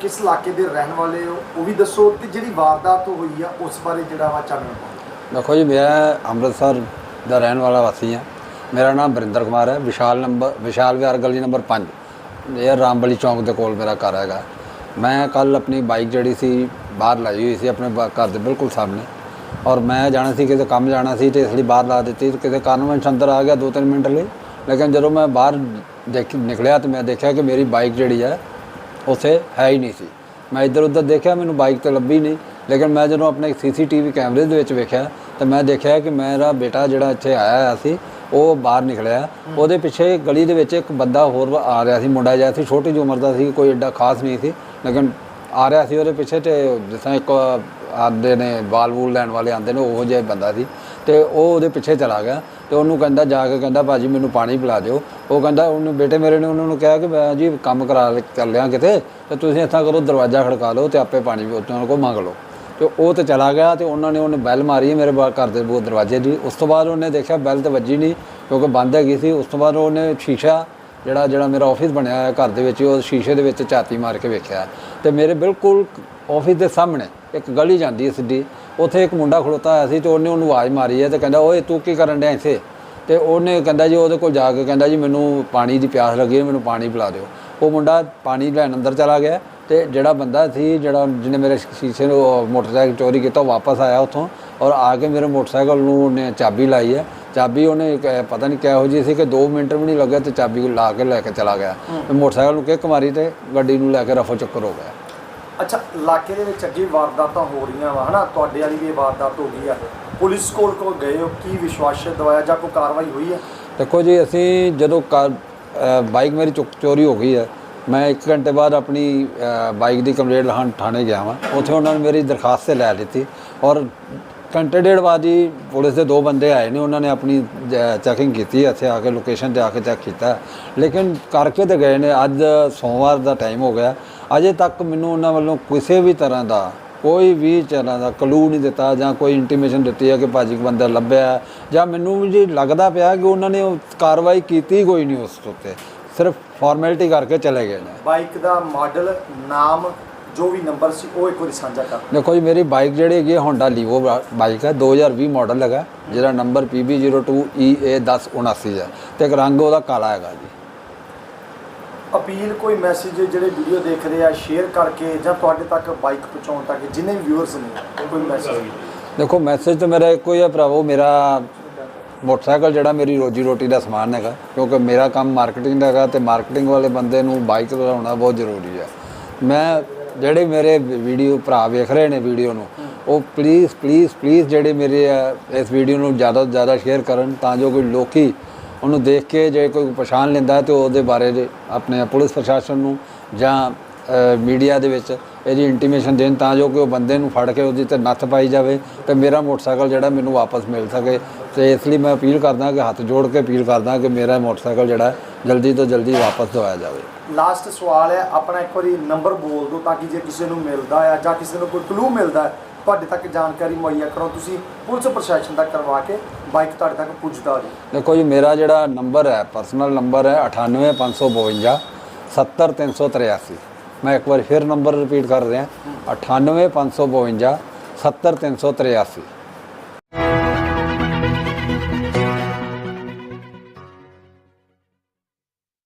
ਕਿਸ ਇਲਾਕੇ ਦੇ ਰਹਿਣ ਵਾਲੇ ਹੋ, ਉਹ ਵੀ ਦੱਸੋ ਤੇ ਜਿਹੜੀ ਵਾਰਦਾਤ ਹੋਈ ਆ, ਉਸ ਬਾਰੇ ਜਿਹੜਾ ਵਾ ਚਾਨਣ ਪਾਓ। ਦੇਖੋ ਜੀ, ਮੈਂ ਅੰਮ੍ਰਿਤਸਰ ਦਾ ਰਹਿਣ ਵਾਲਾ ਵਾਸੀ ਹਾਂ। ਮੇਰਾ ਨਾਮ ਬਰਿੰਦਰ ਕੁਮਾਰ ਹੈ, ਵਿਸ਼ਾਲ ਨੰਬਰ, ਵਿਸ਼ਾਲ ਵਿਹਾਰ ਗਲੀ ਨੰਬਰ 5 ਇਹ ਰਾਮਬਲੀ ਚੌਂਕ ਦੇ ਕੋਲ ਮੇਰਾ ਘਰ ਹੈਗਾ। ਮੈਂ ਕੱਲ ਆਪਣੀ ਬਾਈਕ ਜਿਹੜੀ ਸੀ, ਬਾਹਰ ਲਾਈ ਹੋਈ ਸੀ ਆਪਣੇ ਬਾ- ਘਰ ਦੇ ਬਿਲਕੁਲ ਸਾਹਮਣੇ। ਔਰ ਮੈਂ ਜਾਣਾ ਸੀ ਕਿਤੇ ਕੰਮ ਜਾਣਾ ਸੀ ਤੇ ਇਸ ਲਈ ਬਾਹਰ ਲਾ ਦਿੱਤੀ। ਕਿਸੇ ਕਾਰਨ ਮੈਂ ਅੰਦਰ ਆ ਗਿਆ 2-3 ਮਿੰਟ ਲਈ। ਲੇਕਿਨ ਜਦੋਂ ਮੈਂ ਬਾਹਰ ਦੇਖ, ਨਿਕਲਿਆ ਤੇ ਮੈਂ ਦੇਖਿਆ ਕਿ ਮੇਰੀ ਬਾਈਕ ਜਿਹੜੀ ਹੈ ਉਥੇ ਹੈ ਹੀ ਨਹੀਂ ਸੀ। ਮੈਂ ਇੱਧਰ ਉੱਧਰ ਦੇਖਿਆ ਮੈਨੂੰ ਬਾਈਕ ਤੇ ਲੱਭੀ ਨਹੀਂ। ਲੇਕਿਨ ਮੈਂ ਜਦੋਂ ਆਪਣੇ ਸੀਸੀਟੀਵੀ ਕੈਮਰੇ ਦੇ ਵਿੱਚ ਵੇਖਿਆ ਤਾਂ ਮੈਂ ਦੇਖਿਆ ਕਿ ਮੇਰਾ ਬੇਟਾ ਜਿਹੜਾ ਇੱਥੇ ਆਇਆ ਹੋਇਆ ਸੀ ਉਹ ਬਾਹਰ ਨਿਕਲਿਆ। ਉਹਦੇ ਪਿੱਛੇ ਗਲੀ ਦੇ ਵਿੱਚ ਇੱਕ ਬੰਦਾ ਹੋਰ ਆ ਰਿਹਾ ਸੀ ਮੁੰਡਾ ਜਿਹਾ ਸੀ ਛੋਟੀ ਜਿਹੀ ਉਮਰ ਦਾ ਸੀ ਕੋਈ ਐਡਾ ਖਾਸ ਨਹੀਂ ਸੀ। ਲੇਕਿਨ ਆ ਰਿਹਾ ਸੀ ਉਹਦੇ ਪਿੱਛੇ ਤੇ ਜਿਸ ਤਰ੍ਹਾਂ ਇੱਕ ਆਉਂਦੇ ਨੇ ਬਾਲ ਬੂਲ ਲੈਣ ਵਾਲੇ ਆਉਂਦੇ ਨੇ ਉਹੋ ਜਿਹਾ ਬੰਦਾ ਸੀ। ਤੇ ਉਹ ਉਹਦੇ ਪਿੱਛੇ ਚਲਾ ਗਿਆ ਤੇ ਉਹਨੂੰ ਕਹਿੰਦਾ ਜਾ ਕੇ ਕਹਿੰਦਾ, ਭਾਜੀ, ਮੈਨੂੰ ਪਾਣੀ ਪਿਲਾ ਦਿਓ। ਉਹ ਕਹਿੰਦਾ, ਉਹਨੂੰ ਬੇਟੇ ਮੇਰੇ ਨੇ ਉਹਨਾਂ ਨੂੰ ਕਿਹਾ ਕਿ ਮੈਂ ਜੀ ਕੰਮ ਕਰਾ ਕਰ ਲਿਆ ਕਿਤੇ, ਤੇ ਤੁਸੀਂ ਇੱਥਾ ਕਰੋ, ਦਰਵਾਜ਼ਾ ਖੜਕਾ ਲਓ ਤੇ ਆਪੇ ਪਾਣੀ ਉਹਨਾਂ ਕੋਲ ਮੰਗ ਲਓ। ਤੇ ਉਹ ਤੇ ਚਲਾ ਗਿਆ ਤੇ ਉਹਨਾਂ ਨੇ ਉਹਨੇ ਬੈਲ ਮਾਰੀ ਮੇਰੇ ਬਾ- ਘਰ ਦੇ ਬੂਹੇ ਦਰਵਾਜ਼ੇ ਦੀ। ਉਸ ਤੋਂ ਬਾਅਦ ਉਹਨੇ ਦੇਖਿਆ ਬੈਲ ਤੇ ਵੱਜੀ ਨਹੀਂ, ਕਿਉਂਕਿ ਬੰਦ ਹੈਗੀ ਸੀ। ਉਸ ਤੋਂ ਬਾਅਦ ਉਹਨੇ ਸ਼ੀਸ਼ਾ ਜਿਹੜਾ ਜਿਹੜਾ ਮੇਰਾ ਆਫਿਸ ਬਣਿਆ ਹੋਇਆ ਘਰ ਦੇ ਵਿੱਚ, ਉਹ ਸ਼ੀਸ਼ੇ ਦੇ ਵਿੱਚ ਝਾਤੀ ਮਾਰ ਕੇ ਵੇਖਿਆ। ਤੇ ਮੇਰੇ ਬਿਲਕੁਲ ਆਫਿਸ ਦੇ ਸਾਹਮਣੇ ਇੱਕ ਗਲੀ ਜਾਂਦੀ ਹੈ ਸਿੱਧੀ ਉੱਥੇ ਇੱਕ ਮੁੰਡਾ ਖੜੋਤਾ ਹੋਇਆ ਸੀ ਤੇ ਉਹਨੇ ਉਹਨੂੰ ਆਵਾਜ਼ ਮਾਰੀ ਹੈ ਤੇ ਕਹਿੰਦਾ ਓਏ ਤੂੰ ਕੀ ਕਰਨ ਡਿਆ ਇੱਥੇ? ਤੇ ਉਹਨੇ ਕਹਿੰਦਾ ਜੀ ਉਹਦੇ ਕੋਲ ਜਾ ਕੇ ਕਹਿੰਦਾ ਜੀ ਮੈਨੂੰ ਪਾਣੀ ਦੀ ਪਿਆਸ ਲੱਗੀ ਹੈ ਮੈਨੂੰ ਪਾਣੀ ਪਿਲਾ ਦਿਓ। ਉਹ ਮੁੰਡਾ ਪਾਣੀ ਲੈਣ ਅੰਦਰ ਚਲਾ ਗਿਆ ਤੇ ਜਿਹੜਾ ਬੰਦਾ ਸੀ ਜਿਹੜਾ ਜਿਹਨੇ ਮੇਰੇ ਸ਼ੀਸ਼ੇ ਨੂੰ ਮੋਟਰਸਾਈਕਲ ਚੋਰੀ ਕੀਤਾ ਵਾਪਸ ਆਇਆ ਉੱਥੋਂ ਔਰ ਆ ਕੇ ਮੇਰੇ ਮੋਟਰਸਾਈਕਲ ਨੂੰ ਉਹਨੇ ਚਾਬੀ ਲਾਈ ਹੈ। ਚਾਬੀ ਉਹਨੇ ਪਤਾ ਨਹੀਂ ਕਿਹੋ ਜੀ ਸੀ ਕਿ 2 ਮਿੰਟ ਵੀ ਨਹੀਂ ਲੱਗੇ ਤੇ ਚਾਬੀ ਲਾ ਕੇ ਲੈ ਕੇ ਚਲਾ ਗਿਆ। ਮੋਟਰਸਾਈਕਲ ਨੂੰ ਕਿੱਕ ਮਾਰੀ ਤੇ ਗੱਡੀ ਨੂੰ ਲੈ ਕੇ ਰਫੋ ਚੱਕਰ ਹੋ ਗਿਆ। ਅੱਛਾ, ਇਲਾਕੇ ਦੇ ਵਿੱਚ ਅੱਗੇ ਵਾਰਦਾਤਾਂ ਹੋ ਰਹੀਆਂ ਵਾ, ਹਨਾ? ਤੁਹਾਡੇ ਵਾਲੀ ਵੀ ਇਹ ਵਾਰਦਾਤ ਹੋ ਗਈ ਆ। ਪੁਲਿਸ ਕੋਲ ਕੋ ਗਏ ਹੋ? ਕੀ ਵਿਸ਼ਵਾਸ ਦਵਾਇਆ ਜਾਂ ਕੋਈ ਕਾਰਵਾਈ ਹੋਈ ਹੈ ਦੇਖੋ ਜੀ, ਅਸੀਂ ਜਦੋਂ ਕਾਰ ਬਾਈਕ ਮੇਰੀ ਚੁੱਕ ਚੋਰੀ ਹੋ ਗਈ ਹੈ ਮੈਂ 1 ਘੰਟੇ ਬਾਅਦ ਆਪਣੀ ਬਾਈਕ ਦੀ ਕੰਪਲੇਂਟ ਲਹਾਨ ਥਾਣੇ ਗਿਆ ਵਾਂ। ਉੱਥੇ ਉਹਨਾਂ ਨੇ ਮੇਰੀ ਦਰਖਾਸਤ ਲੈ ਲਿੱਤੀ ਔਰ ਘੰਟੇ ਡੇਢ ਬਾਅਦ ਹੀ ਪੁਲਿਸ ਦੇ ਦੋ ਬੰਦੇ ਆਏ ਨੇ, ਉਹਨਾਂ ਨੇ ਆਪਣੀ ਚੈਕਿੰਗ ਕੀਤੀ ਇੱਥੇ ਆ ਕੇ ਲੋਕੇਸ਼ਨ ਤੇ ਆ ਕੇ ਚੈੱਕ ਕੀਤਾ। ਲੇਕਿਨ ਕਰਕੇ ਤੇ ਗਏ ਨੇ, ਅੱਜ ਸੋਮਵਾਰ ਦਾ ਟਾਈਮ ਹੋ ਗਿਆ। ਅਜੇ ਤੱਕ ਮੈਨੂੰ ਉਹਨਾਂ ਵੱਲੋਂ ਕਿਸੇ ਵੀ ਤਰ੍ਹਾਂ ਦਾ ਕੋਈ ਵੀ ਤਰ੍ਹਾਂ ਦਾ ਕਲੂ ਨਹੀਂ ਦਿੱਤਾ ਜਾਂ ਕੋਈ ਇੰਟੀਮੇਸ਼ਨ ਦਿੱਤੀ ਹੈ ਕਿ ਭਾਜੀ ਬੰਦਾ ਲੱਭਿਆ ਜਾਂ ਮੈਨੂੰ ਜੀ ਲੱਗਦਾ ਪਿਆ ਕਿ ਉਹਨਾਂ ਨੇ ਕਾਰਵਾਈ ਕੀਤੀ ਕੋਈ ਨਹੀਂ ਉਸ ਉੱਤੇ। ਸਿਰਫ ਫਾਰਮੈਲਿਟੀ ਕਰਕੇ ਚਲੇ ਗਏ ਨੇ। ਬਾਈਕ ਦਾ ਮਾਡਲ ਨਾਮ ਜੋ ਵੀ ਨੰਬਰ ਸੀ ਉਹ ਇੱਕ ਵਾਰੀ ਸਾਂਝਾ ਕਰ ਦੇਖੋ ਜੀ ਮੇਰੀ ਬਾਈਕ ਜਿਹੜੀ ਹੈਗੀ ਹੈ ਹੋਂਡਾ ਲੀਵੋ ਬਾਈਕ ਹੈ 2020 ਮਾਡਲ ਹੈਗਾ ਜਿਹਦਾ ਨੰਬਰ PB02EA1079 ਹੈ ਤੇ ਇੱਕ ਰੰਗ ਉਹਦਾ ਕਾਲਾ ਹੈਗਾ ਜੀ। ਅਪੀਲ ਕੋਈ ਮੈਸੇਜ ਜਿਹੜੇ ਵੀਡੀਓ ਦੇਖ ਰਹੇ ਆ ਸ਼ੇਅਰ ਕਰਕੇ ਜਾਂ ਤੁਹਾਡੇ ਤੱਕ ਬਾਈਕ ਪਹੁੰਚਾਉਣ ਤੱਕ ਜਿੰਨੇ ਵੀ ਵਿਊਅਰਸ ਨੇ ਕੋਈ ਮੈਸੇਜ ਦੇਖੋ ਮੈਸੇਜ ਤਾਂ ਮੇਰਾ ਇੱਕੋ ਹੀ ਹੈ ਭਰਾਵੋ ਮੇਰਾ ਮੋਟਰਸਾਈਕਲ ਜਿਹੜਾ ਮੇਰੀ ਰੋਜੀ ਰੋਟੀ ਦਾ ਸਮਾਨ ਹੈਗਾ ਕਿਉਂਕਿ ਮੇਰਾ ਕੰਮ ਮਾਰਕੀਟਿੰਗ ਦਾ ਹੈਗਾ ਤੇ ਮਾਰਕੀਟਿੰਗ ਵਾਲੇ ਬੰਦੇ ਨੂੰ ਬਾਈਕ ਚਲਾਉਣਾ ਬਹੁਤ ਜ਼ਰੂਰੀ ਹੈ। ਮੈਂ ਜਿਹੜੇ ਮੇਰੇ ਵੀਡੀਓ ਭਰਾ ਵੇਖ ਰਹੇ ਨੇ ਵੀਡੀਓ ਨੂੰ ਉਹ ਪਲੀਜ਼ ਪਲੀਜ਼ ਪਲੀਜ਼ ਜਿਹੜੇ ਮੇਰੇ ਅਹ, ਇਸ ਵੀਡੀਓ ਨੂੰ ਜ਼ਿਆਦਾ ਤੋਂ ਜ਼ਿਆਦਾ ਸ਼ੇਅਰ ਕਰਨ ਤਾਂ ਜੋ ਕੋਈ ਲੋਕੀ ਉਹਨੂੰ ਦੇਖ ਕੇ ਜੇ ਕੋਈ ਪਛਾਣ ਲੈਂਦਾ ਤੇ ਉਹਦੇ ਬਾਰੇ ਆਪਣੇ ਪੁਲਿਸ ਪ੍ਰਸ਼ਾਸਨ ਨੂੰ ਜਾਂ ਮੀਡੀਆ ਦੇ ਵਿੱਚ ਇਹਦੀ ਇੰਟੀਮੇਸ਼ਨ ਦੇਣ ਤਾਂ ਜੋ ਕਿ ਉਹ ਬੰਦੇ ਨੂੰ ਫੜ ਕੇ ਉਹਦੀ ਤੇ ਨੱਥ ਪਾਈ ਜਾਵੇ ਤੇ ਮੇਰਾ ਮੋਟਰਸਾਈਕਲ ਜਿਹੜਾ ਮੈਨੂੰ ਵਾਪਸ ਮਿਲ ਸਕੇ। ਤੇ ਇਸ ਲਈ ਮੈਂ ਅਪੀਲ ਕਰਦਾ ਕਿ ਹੱਥ ਜੋੜ ਕੇ ਅਪੀਲ ਕਰਦਾ ਕਿ ਮੇਰਾ ਮੋਟਰਸਾਈਕਲ ਜਿਹੜਾ ਜਲਦੀ ਤੋਂ ਜਲਦੀ ਵਾਪਸ ਦਵਾਇਆ ਜਾਵੇ। ਲਾਸਟ ਸਵਾਲ ਹੈ ਆਪਣਾ ਇੱਕ ਵਾਰੀ ਨੰਬਰ ਬੋਲ ਦਿਓ ਤਾਂ ਕਿ ਜੇ ਕਿਸੇ ਨੂੰ ਮਿਲਦਾ ਆ ਜਾਂ ਕਿਸੇ ਨੂੰ ਕੋਈ ਕਲੂ ਮਿਲਦਾ ਤੁਹਾਡੇ ਤੱਕ ਜਾਣਕਾਰੀ ਮੁਹੱਈਆ ਕਰੋ। ਤੁਸੀਂ ਪੁਲਿਸ ਪ੍ਰਸ਼ਾਸਨ ਤੱਕ ਕਰਵਾ ਕੇ ਬਾਈਕ ਤੁਹਾਡੇ ਤੱਕ ਪੁੱਜਦਾ ਰਹੀ। ਦੇਖੋ ਜੀ ਮੇਰਾ ਜਿਹੜਾ ਨੰਬਰ ਹੈ ਪਰਸਨਲ ਨੰਬਰ ਹੈ 98552 70383 ਮੈਂ ਇੱਕ ਵਾਰ ਫਿਰ ਨੰਬਰ ਰਿਪੀਟ ਕਰ ਰਿਹਾ। 98552 70383